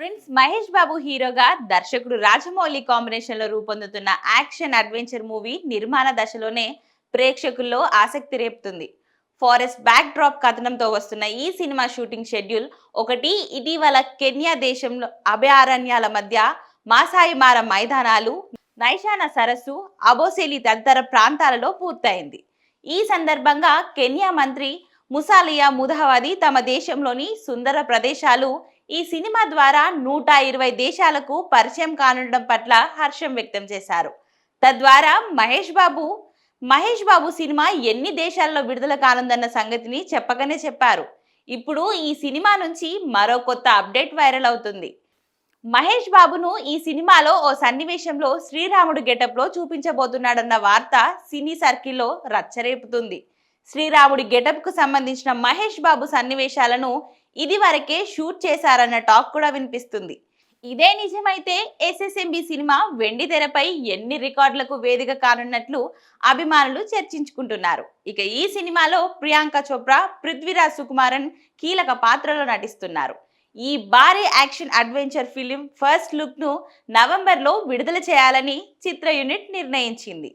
Prince Mahesh Babu హీరోగా దర్శకుడు రాజమౌళి కాంబినేషన్లో రూపొందుతున్న యాక్షన్ అడ్వెంచర్ మూవీ నిర్మాణ దశలోనే ప్రేక్షకుల్లో ఆసక్తి రేపుతుంది. ఫారెస్ట్ బ్యాక్ డ్రాప్ కథనంతో వస్తున్న ఈ సినిమా షూటింగ్ షెడ్యూల్ ఒకటి ఇటీవల కెన్యా దేశంలో అభయారణ్యాల మధ్య మాసాయిమార మైదానాలు నైషాన సరస్సు అబోసెలి తదితర ప్రాంతాలలో పూర్తయింది. ఈ సందర్భంగా కెన్యా మంత్రి ముసాలియా ముదహవాది తమ దేశంలోని సుందర ప్రదేశాలు. ఈ సినిమా ద్వారా నూట ఇరవై దేశాలకు పరిచయం కానుండడం పట్ల హర్షం వ్యక్తం చేశారు. తద్వారా మహేష్ బాబు మహేష్ బాబు సినిమా ఎన్ని దేశాల్లో విడుదల కానుందన్న సంగతిని చెప్పగానే చెప్పారు. ఇప్పుడు ఈ సినిమా నుంచి మరో కొత్త అప్డేట్ వైరల్ అవుతుంది. మహేష్ బాబును ఈ సినిమాలో ఓ సన్నివేశంలో శ్రీరాముడు గెటప్లో చూపించబోతున్నాడన్న వార్త సినీ సర్కిల్లో రచ్చరేపుతుంది. శ్రీరాముడి గెటప్కు సంబంధించిన మహేష్ బాబు సన్నివేశాలను ఇదివరకే షూట్ చేశారన్న టాక్ కూడా వినిపిస్తుంది. ఇదే నిజమైతే ఎస్ఎస్ఎంబి సినిమా వెండి తెరపై ఎన్ని రికార్డులకు వేదిక కానున్నట్లు అభిమానులు చర్చించుకుంటున్నారు. ఇక ఈ సినిమాలో ప్రియాంక చోప్రా పృథ్వీరాజ్ సుకుమారన్ కీలక పాత్రలో నటిస్తున్నారు. ఈ భారీ యాక్షన్ అడ్వెంచర్ ఫిలిం ఫస్ట్ లుక్ను నవంబర్లో విడుదల చేయాలని చిత్ర యూనిట్ నిర్ణయించింది.